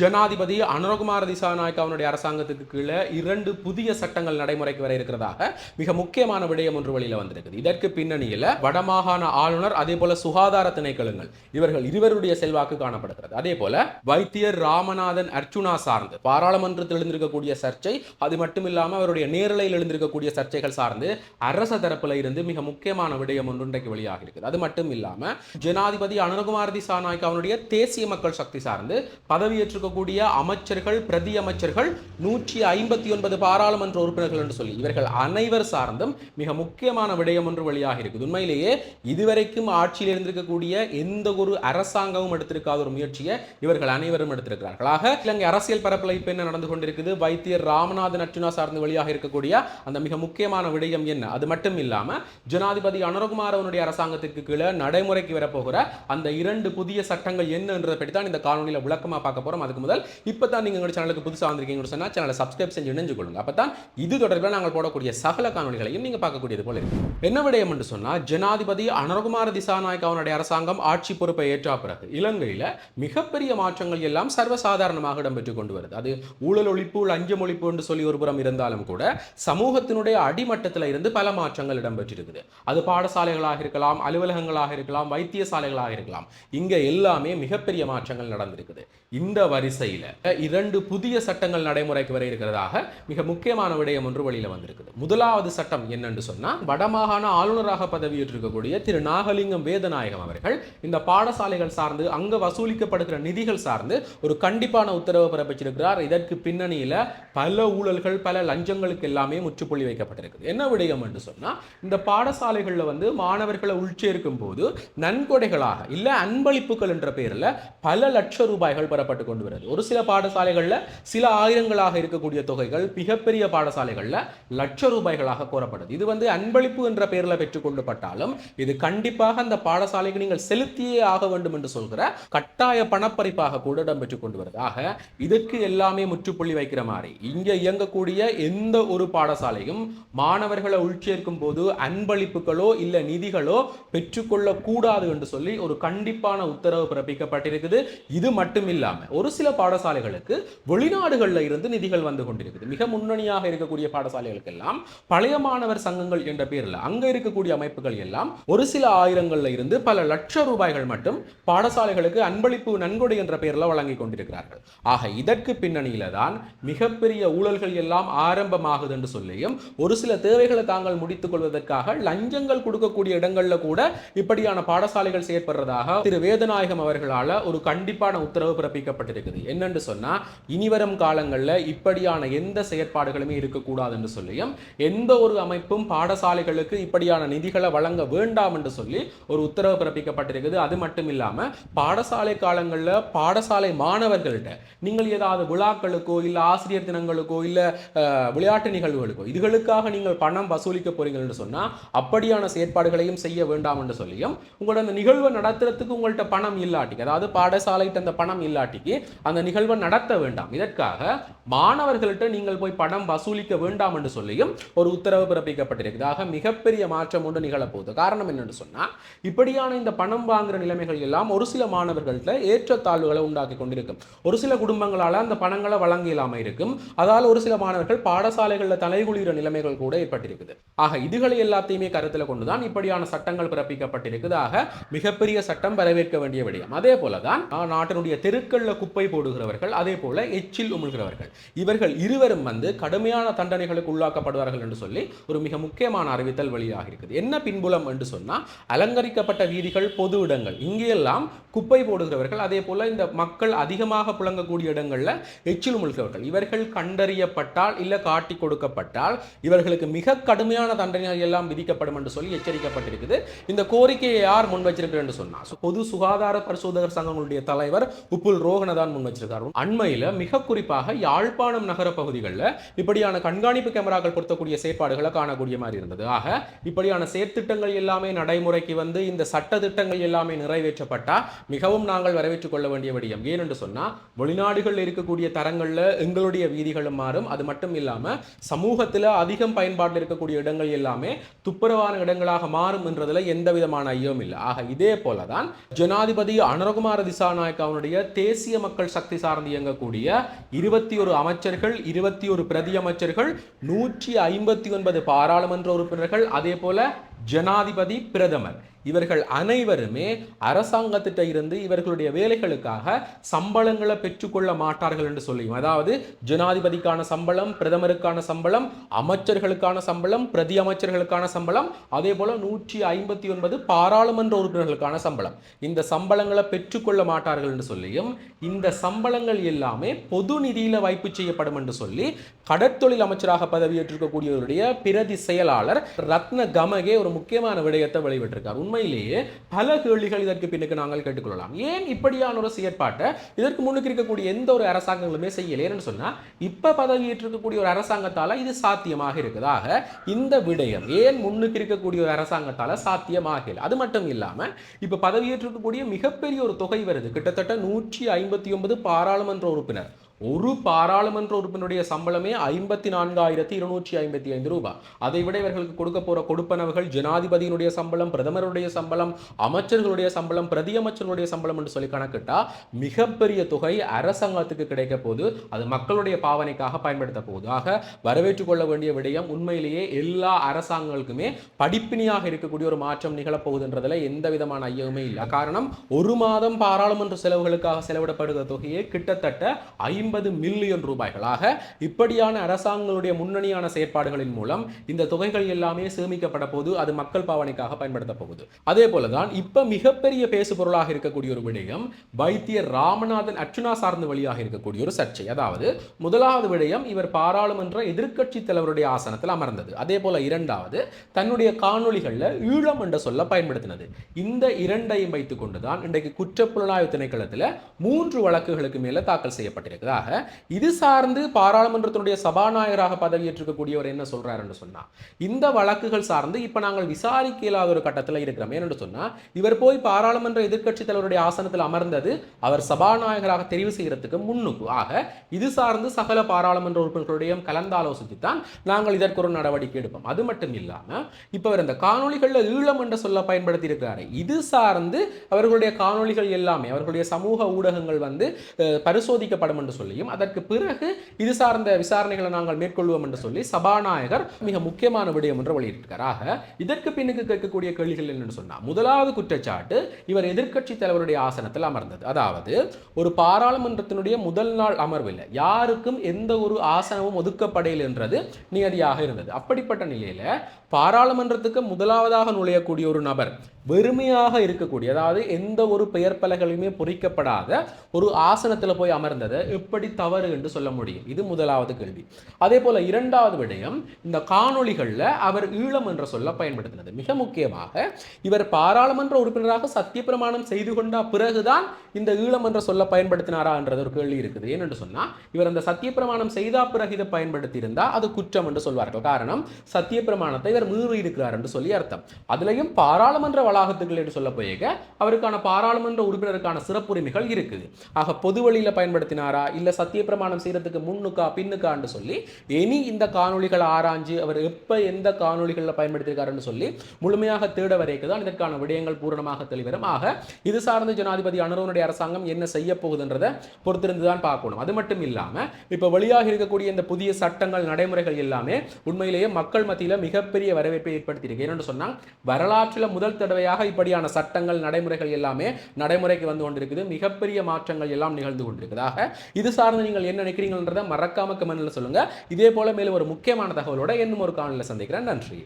ஜனாதிபதி அனுரகுமார திசாநாயக் அவனுடைய அரசாங்கத்துக்கு கீழே இரண்டு புதிய சட்டங்கள் நடைமுறைக்கு வர இருக்கிறதாக மிக முக்கியமான விடயம் ஒன்று வெளியில வந்திருக்குது. இதற்கு பின்னணியில் வடமாகாண ஆளுநர் அதே போல சுகாதார திணைக்களங்கள் இவர்கள் இருவருடைய செல்வாக்கு காணப்படுகிறது. அதே போல வைத்தியர் ராமநாதன் அர்ச்சுனா சார்ந்து பாராளுமன்றத்தில் எழுந்திருக்கக்கூடிய சர்ச்சை அது மட்டும் இல்லாமல் அவருடைய நேரலையில் எழுந்திருக்கக்கூடிய சர்ச்சைகள் சார்ந்து அரச தரப்பில் இருந்து மிக முக்கியமான விடயம் ஒன்று இன்றைக்கு வெளியாக இருக்குது. அது மட்டும் இல்லாமல் ஜனாதிபதி அனுரகுமார திசாநாயக் அவனுடைய தேசிய மக்கள் சக்தி சார்ந்து இருக்கக்கூடிய அமைச்சர்கள் பிரதி அமைச்சர்கள் நூற்றி ஐம்பத்தி ஒன்பது பாராளுமன்ற உறுப்பினர்கள் என்று சொல்லி இவர்கள் அனைவர் சார்ந்தும் மிக முக்கியமான விடயம் ஒன்று வெளியாக இருக்குது. உண்மையிலேயே இதுவரைக்கும் ஆட்சியில் இருந்திருக்கக்கூடிய எந்த ஒரு அரசாங்கமும் எடுத்திருக்காத ஒரு முயற்சியை இவர்கள் அனைவரும் எடுத்திருக்கிறார்கள். ஆக இலங்கை அரசியல் பரப்பில் இப்போ என்ன நடந்து கொண்டிருக்குது? வைத்தியர் ராமநாதன் அர்ஜுனா சார்ந்து வெளியாக இருக்கக்கூடிய அந்த மிக முக்கியமான விடயம் என்ன? அது மட்டும் இல்லாம ஜனாதிபதி அனுரகுமார் அவனுடைய அரசாங்கத்திற்கு கீழே நடைமுறைக்கு வரப்போகிற அந்த இரண்டு புதிய சட்டங்கள் என்னன்றதை பற்றி தான் இந்த காணொலியில் விளக்கமாக பார்க்க போகிறோம் அதுக்கு முதல் இப்போ தான் நீங்கள் எங்க சேனலுக்கு புதுசாக வந்திருக்கீங்கன்னு சொன்னால் சேனலை சப்ஸ்கிரைப் செஞ்சு இணைஞ்சு கொள்ளுங்க அப்போ தான் இது தொடர்பில் நாங்கள் போடக்கூடிய சகல காணொலிகளையும் நீங்கள் பார்க்கக்கூடியது போல இருக்கு. என்ன விடயம் என்று சொன்னால் ஜனாதிபதி அனர்குமார திசாநாயக் அவனுடைய அரசாங்கம் ஆட்சி பொறுப்பை ஏற்ற பிறகு இலங்கையில் மிகப்பெரிய மாற்றங்கள் எல்லாம் சர்வசாதாரணமாக இடம்பெற்று கொண்டு வருது. அது ஊழல் ஒழிப்பு லஞ்சம் ஒழிப்பு என்று சொல்லி ஒரு புறம் இருந்தாலும் கூட சமூகத்தினுடைய அடிமட்டத்தில் இருந்து பல மாற்றங்கள் இடம்பெற்றிருக்குது. அது பாடசாலைகளாக இருக்கலாம் அலுவலகங்களாக இருக்கலாம் வைத்தியசாலைகளாக இருக்கலாம். இங்கே எல்லாமே மிகப்பெரிய மாற்றங்கள் நடந்திருக்குது. இந்த வரிசையில் இரண்டு புதிய சட்டங்கள் நடைமுறைக்கு வர இருக்கிறதாக மிக முக்கியமான விடயம் ஒன்று வழியில் வந்திருக்குது. முதலாவது சட்டம் என்னன்னு சொன்னா வடமாகாண ஆளுநராக பதவியேற்றிருக்கக்கூடிய திரு நாகலிங்கம் வேதநாயகம் அவர்கள் இந்த பாடசாலைகள் சார்ந்து அங்க வசூலிக்கப்படுகிற நிதிகள் சார்ந்து ஒரு கண்டிப்பான உத்தரவு பிறப்பிச்சிருக்கிறார். இதற்கு பின்னணியில் பல ஊழல்கள் பல லஞ்சங்களுக்கு எல்லாமே முற்றுப்புள்ளி வைக்கப்பட்டிருக்குது. என்ன விடயம் என்று சொன்னா இந்த பாடசாலைகள்ல வந்து மாணவர்களை உள்சேர்க்கும் போது நன்கொடைகளாக இல்லை அன்பளிப்புகள் என்ற பெயரில் பல லட்ச ரூபாய்கள் பெறப்பட்டு கொண்டு வருகிறது ஒரு சில பாடசாலைகளில் சில ஆயிரங்களாக இருக்கக்கூடிய தொகைகள் மிகப்பெரிய பாடசாலைகளில் லட்ச ரூபாய்களாக கோரப்படுது. இது வந்து அன்பளிப்பு என்ற பெயரில் பெற்றுக்கொள்ளப்பட்டாலும் இது கண்டிப்பாக அந்த பாடசாலைக்கு நீங்கள் செலுத்தியே ஆக வேண்டும் என்று சொல்கிற கட்டாய பணப்பறிப்பாக கூட இடம்பெற்றுக் கொண்டு வருது. ஆக இதற்கு எல்லாமே முற்றுப்புள்ளி வைக்கிற மாதிரி இங்க இயங்கக்கூடிய எந்த ஒரு பாடசாலையும் மாணவர்களை உள்சேர்க்கும் போது அன்பளிப்புகளோ இல்லை நிதிகளோ பெற்றுக்கொள்ள கூடாது என்று சொல்லி ஒரு கண்டிப்பான உத்தரவு பிறப்பிக்கப்பட்டிருக்குது. இது மட்டும் இல்லாமல் ஒரு சில பாடசாலைகளுக்கு வெளிநாடுகளில் இருந்து நிதிகள் வந்து கொண்டிருக்குது. மிக முன்னணியாக இருக்கக்கூடிய பாடசாலைகளுக்கு எல்லாம் பழைய மாணவர் சங்கங்கள் என்ற பேர்ல அங்க இருக்கக்கூடிய அமைப்புகள் எல்லாம் ஒரு சில ஆயிரங்கள்ல இருந்து பல லட்ச ரூபாய்கள் மட்டும் பாடசாலைகளுக்கு அன்பளிப்பு நன்கொடை என்ற பெயர்ல வழங்கி கொண்டிருக்கிறார்கள். ஆக இதற்கு பின்னணியில தான் மிகப்பெரிய ஊழல்கள் எல்லாம் ஆரம்பமாகுது என்று சொல்லியும் ஒரு சில தேவைகளை தாங்கள் முடித்துக் கொள்வதற்காக லஞ்சங்கள் கொடுக்கக்கூடிய இடங்கள்ல கூட இப்படியான பாடசாலைகள் செயற்படுறதாக திரு. வேதநாயகம் அவர்களால ஒரு கண்டிப்பான உத்தரவு பிறப்பிக்கப்பட்டிருக்கு இருக்குது என்னன்னு சொன்னால் இனிவரும் காலங்களில் இப்படியான எந்த செயற்பாடுகளுமே இருக்கக்கூடாது என்று சொல்லியும் எந்த ஒரு அமைப்பும் பாடசாலைகளுக்கு இப்படியான நிதிகளை வழங்க வேண்டாம் என்று சொல்லி ஒரு உத்தரவு பிறப்பிக்கப்பட்டிருக்குது. அது மட்டும் இல்லாமல் பாடசாலை காலங்களில் பாடசாலை மாணவர்கள்ட்ட நீங்கள் ஏதாவது விழாக்களுக்கோ இல்லை ஆசிரியர் தினங்களுக்கோ இல்லை விளையாட்டு நிகழ்வுகளுக்கோ இதுகளுக்காக நீங்கள் பணம் வசூலிக்க போறீங்கன்னு சொன்னால் அப்படியான செயற்பாடுகளையும் செய்ய வேண்டாம் என்று சொல்லியும் உங்களோட அந்த நிகழ்வை நடத்துறதுக்கு உங்கள்கிட்ட பணம் இல்லாட்டிக்கு அதாவது பாடசாலைகிட்ட அந்த பணம் இல்லாட்டிக்கு அந்த நிகழ்வை நடத்த வேண்டாம். இதற்காக மாணவர்கள்ட்ட நீங்கள் போய் பணம் வசூலிக்க வேண்டாம் என்று சொல்லியும் ஒரு உத்தரவு பிறப்பிக்கப்பட்டிருக்குது. ஆக மிகப்பெரிய மாற்றம் ஒன்று நிகழப்போகுது. காரணம் என்னன்னு சொன்னா இப்படியான இந்த பணம் வாங்குற நிலைமைகள் எல்லாம் ஒரு சில மாணவர்கள்ட்ட ஏற்றத்தாழ்வுகளை உண்டாக்கி கொண்டிருக்கும். ஒரு சில குடும்பங்களால அந்த பணங்களை வழங்க இல்லாமல் இருக்கும். அதால் ஒரு சில மாணவர்கள் பாடசாலைகளில் தலைகுளிர நிலைமைகள் கூட ஏற்பட்டிருக்குது. ஆக இதுகளை எல்லாத்தையுமே கருத்தில் கொண்டுதான் இப்படியான சட்டங்கள் பிறப்பிக்கப்பட்டிருக்குது. ஆக மிகப்பெரிய சட்டம் வரவேற்க வேண்டிய விடயம். அதே போலதான் நாட்டினுடைய தெருக்கள்ல குப்பை போடுகிறவர்கள் அதே போல எச்சில் உமிழ்கிறவர்கள். இவர்கள் இருவரும் வந்து கடுமையான தண்டனைகளுக்கு உள்ளாக்கப்படுவார்கள் என்று சொல்லி ஒரு மிக முக்கியமான அறிவித்தல் வெளியாக இருக்குது. என்ன பின்புலம் என்று சொன்னால் அலங்கரிக்கப்பட்ட வீதிகள் பொது இடங்கள். இங்கெல்லாம் குப்பை போடுகிறவர்கள் அதே போல இந்த மக்கள் அதிகமாக புழங்கக்கூடிய இடங்களில் எச்சில் உமிழ்கிறவர்கள். இவர்கள் கண்டறியப்பட்டால் இல்ல காட்டி கொடுக்கப்பட்டால் இவர்களுக்கு மிக கடுமையான தண்டனைகள் எல்லாம் விதிக்கப்படும் என்று சொல்லி எச்சரிக்கப்பட்டிருக்குது. இந்த கோரிக்கையை யார் முன் வச்சிருக்கிறார் என்று சொன்னா பொது சுகாதார பரிசோதகர் சங்கங்களுடைய தலைவர் உப்புல் ரோகனதான் முன் வச்சிருக்காரு. அண்மையில் மிக குறிப்பாக யாழ்ப்பாணம் நகர பகுதிகளில் இப்படியான கண்காணிப்பு கேமராக்கள் பொருத்தக்கூடிய செயற்பாடுகளை காணக்கூடிய மாதிரி இருந்தது. ஆக இப்படியான செயற்திட்டங்கள் எல்லாமே நடைமுறைக்கு வந்து இந்த சட்ட திட்டங்கள் எல்லாமே நிறைவேற்றப்பட்டால் மிகவும் நாங்கள் வரவேற்றுக் கொள்ள வேண்டிய விடயம். ஏனென்று சொன்னால் வெளிநாடுகளில் இருக்கக்கூடிய தரங்களில் எங்களுடைய வீதிகளும் மாறும். அது மட்டும் இல்லாமல் சமூகத்தில் அதிகம் பயன்பாட்டில் இருக்கக்கூடிய இடங்கள் எல்லாமே துப்புரவான இடங்களாக மாறும் என்றதில் எந்த விதமான ஐயம் இல்லை. ஆக இதே போல தான் ஜனாதிபதி அனுரகுமார திசாநாயக் அவனுடைய தேசிய மக்கள் சக்தி சார்ந்து இயங்கக்கூடிய இருபத்தி ஒரு அமைச்சர்கள் இருபத்தி ஒரு பிரதி அமைச்சர்கள் நூற்றி ஐம்பத்தி ஒன்பது பாராளுமன்ற உறுப்பினர்கள் அதே போல ஜனாதிபதி பிரதமர். இவர்கள் அனைவருமே அரசாங்கத்திட்ட இருந்து இவர்களுடைய வேலைகளுக்காக சம்பளங்களை பெற்றுக்கொள்ள மாட்டார்கள் என்று சொல்லியும். அதாவது ஜனாதிபதிக்கான சம்பளம் பிரதமருக்கான சம்பளம் அமைச்சர்களுக்கான சம்பளம் பிரதி அமைச்சர்களுக்கான சம்பளம் அதே போல நூற்றி ஐம்பத்தி ஒன்பது பாராளுமன்ற உறுப்பினர்களுக்கான சம்பளம். இந்த சம்பளங்களை பெற்றுக்கொள்ள மாட்டார்கள் என்று சொல்லியும் இந்த சம்பளங்கள் எல்லாமே பொது நிதியில வைப்பு செய்யப்படும் என்று சொல்லி கடற்தொழில் அமைச்சராக பதவியேற்றிருக்கக்கூடியவருடைய பிரதி செயலாளர் ரத்ன கமகே ஒரு ஒரு முக்கியமான விடயத்தை வெளிவிட்டிருக்கார் உண்மையிலேயே பல கேள்விகள் இதற்கு பின்னுக்கு நாங்கள் கேட்டுக்கொள்ளலாம். ஏன் இப்படியான ஒரு செயற்பாட்டை இதற்கு முன்னுக்கு இருக்கக்கூடிய எந்த ஒரு அரசாங்கங்களுமே செய்யலைன்னு சொன்னா இப்ப பதவியேற்றிருக்கக்கூடிய ஒரு அரசாங்கத்தால இது சாத்தியமாக இருக்குதாக இந்த விடயம் ஏன் முன்னுக்கு இருக்கக்கூடிய ஒரு அரசாங்கத்தால சாத்தியமாகல? அது மட்டும் இல்லாம இப்ப பதவியேற்றிருக்கக்கூடிய மிகப்பெரிய ஒரு தொகை வருது. கிட்டத்தட்ட நூற்றி ஐம்பத்தி ஒன்பது பாராளுமன்ற உறுப்பினர். ஒரு பாராளுமன்ற உறுப்பினருடைய சம்பளமே ஐம்பத்தி நான்காயிரத்தி இருநூற்றி ஐம்பத்தி ஐந்து ரூபாய். அதை விட இவர்களுக்கு கொடுக்க போற கொடுப்பனவுகள் ஜனாதிபதியினுடைய சம்பளம் பிரதமருடைய சம்பளம் அமைச்சர்களுடைய சம்பளம் பிரதி அமைச்சர்களுடைய சம்பளம் என்று சொல்லி கணக்கிட்டா மிகப்பெரிய தொகை அரசாங்கத்துக்கு கிடைக்க போது அது மக்களுடைய பாவனைக்காக பயன்படுத்த போகுது. ஆக வரவேற்றுக் கொள்ள வேண்டிய விடயம் உண்மையிலேயே எல்லா அரசாங்கங்களுக்குமே படிப்பினியாக இருக்கக்கூடிய ஒரு மாற்றம் நிகழப்போகுதுன்றதுல எந்த விதமான ஐயமுமே இல்லை. காரணம் ஒரு மாதம் பாராளுமன்ற செலவுகளுக்காக செலவிடப்படுகிற தொகையே கிட்டத்தட்ட ஐம்பது ஐம்பது மில்லியன் ரூபாய்களாக இப்படியான அரசாங்கங்களுடைய முன்னணியான செயற்பாடுகளின் மூலம் இந்த தொகைகள் எல்லாமே சேமிக்கப்பட போது அது மக்கள் பாவனைக்காக பயன்படுத்த போகுது. அதே போலதான் இப்ப மிகப்பெரிய பேசு பொருளாக இருக்கக்கூடிய ஒரு விடயம் வைத்தியர் ராமநாதன் அர்ச்சுனா சார்ந்த வழியாக இருக்கக்கூடிய ஒரு சர்ச்சை. அதாவது முதலாவது விடயம் இவர் பாராளுமன்ற எதிர்க்கட்சி தலைவருடைய ஆசனத்தில் அமர்ந்தது. அதே போல இரண்டாவது தன்னுடைய காணொளிகள்ல ஈழம் என்ற சொல்ல பயன்படுத்தினது. இந்த இரண்டையும் வைத்துக் கொண்டுதான் இன்றைக்கு குற்றப்புலனாய்வு திணைக்களத்தில் மூன்று வழக்குகளுக்கு மேல தாக்கல் செய்யப்பட்டிருக்கிறார். செய்யப்பட்டிருக்கிறாக இது சார்ந்து பாராளுமன்றத்தினுடைய சபாநாயகராக பதவியேற்றிருக்கக்கூடியவர் என்ன சொல்றாருன்னு சொன்னா இந்த வழக்குகள் சார்ந்து இப்ப நாங்கள் விசாரிக்க இயலாத ஒரு கட்டத்தில் இருக்கிறோம் ஏன்னு சொன்னா இவர் போய் பாராளுமன்ற எதிர்க்கட்சி தலைவருடைய ஆசனத்தில் அமர்ந்தது அவர் சபாநாயகராக தெரிவு செய்யறதுக்கு முன்னுக்கு. ஆக இது சார்ந்து சகல பாராளுமன்ற உறுப்பினர்களுடையும் கலந்தாலோசித்து தான் நாங்கள் இதற்கு ஒரு நடவடிக்கை எடுப்போம். அது மட்டும் இல்லாம இப்ப அவர் இந்த காணொளிகள்ல ஈழம் என்ற சொல்ல பயன்படுத்தி இருக்கிறாரு இது சார்ந்து அவர்களுடைய காணொலிகள் எல்லாமே அவர்களுடைய சமூக ஊடகங்கள் வந்து பரிசோதிக்கப்படும் என்று சொல்லி சொல்லியும் அதற்கு பிறகு இது சார்ந்த விசாரணைகளை நாங்கள் மேற்கொள்வோம் என்று சொல்லி சபாநாயகர் மிக முக்கியமான விடயம் என்று வெளியிட்டிருக்கார் ஆக இதற்கு பின்னுக்கு கேட்கக்கூடிய கேள்விகள் என்னன்னு சொன்னால் முதலாவது குற்றச்சாட்டு இவர் எதிர்க்கட்சி தலைவருடைய ஆசனத்தில் அமர்ந்தது. அதாவது ஒரு பாராளுமன்றத்தினுடைய முதல் நாள் அமர்வில் யாருக்கும் எந்த ஒரு ஆசனமும் ஒதுக்கப்படையில் என்றது நியதியாக இருந்தது. அப்படிப்பட்ட நிலையில் பாராளுமன்றத்துக்கு முதலாவதாக நுழையக்கூடிய ஒரு நபர் வெறுமையாக இருக்கக்கூடிய அதாவது எந்த ஒரு பெயர் பலகையுமே பொறிக்கப்படாத ஒரு ஆசனத்தில் போய் அமர்ந்தது. எப்படி எப்படி தவறு என்று சொல்ல முடியும்? இது முதலாவது கேள்வி. அதே போல இரண்டாவது விடயம் இந்த காணொளிகளில் அவர் ஈழம் என்ற சொல்ல பயன்படுத்தினது. மிக முக்கியமாக இவர் பாராளுமன்ற உறுப்பினராக சத்திய பிரமாணம் செய்து கொண்ட பிறகுதான் இந்த ஈழம் என்ற சொல்ல பயன்படுத்தினாரா என்றது ஒரு கேள்வி இருக்குது. ஏனென்று சொன்னால் இவர் அந்த சத்திய பிரமாணம் செய்த பிறகு இதை பயன்படுத்தியிருந்தால் அது குற்றம் என்று சொல்வார்கள். காரணம் சத்திய பிரமாணத்தை இவர் மீறி இருக்கிறார் என்று சொல்லி அர்த்தம். அதுலேயும் பாராளுமன்ற வளாகத்துக்குள் என்று சொல்ல போயிருக்க அவருக்கான பாராளுமன்ற உறுப்பினருக்கான சிறப்புரிமைகள் இருக்குது. ஆக பொது வழியில பயன்படுத்தினாரா? இல்ல சத்தியப்பிரமாணம் செய்கிறதுக்கு முன்னுக்கா பின்னுக்கான்னு சொல்லி இனி இந்த காணொலிகளை ஆராய்ஞ்சு அவர் எப்போ எந்த காணொலிகளில் பயன்படுத்தியிருக்காருன்னு சொல்லி முழுமையாக தேட வரைக்கு தான் இதற்கான விடயங்கள் பூரணமாக தெளிவரும். ஆக இது சார்ந்த ஜனாதிபதி அனுரவனுடைய அரசாங்கம் என்ன செய்ய போகுதுன்றதை பொறுத்திருந்து தான் பார்க்கணும். அது மட்டும் இல்லாமல் இப்போ வெளியாக இருக்கக்கூடிய இந்த புதிய சட்டங்கள் நடைமுறைகள் எல்லாமே உண்மையிலேயே மக்கள் மத்தியில் மிகப்பெரிய வரவேற்பை ஏற்படுத்தியிருக்கு. ஏன்னு சொன்னால் வரலாற்றில் முதல் தடவையாக இப்படியான சட்டங்கள் நடைமுறைகள் எல்லாமே நடைமுறைக்கு வந்து கொண்டிருக்குது. மிகப்பெரிய மாற்றங்கள் எல்லாம் நிகழ்ந்து கொண்டிருக்குதாக இது சார்ந்து நீங்கள் என்ன நினைக்கிறீங்கன்றதை மறக்காம கமெண்ட்ல சொல்லுங்க. இதே போல மேலும் ஒரு முக்கியமான தகவலோட இன்னும் ஒரு காணொலியில் சந்திக்கிறேன். நன்றி.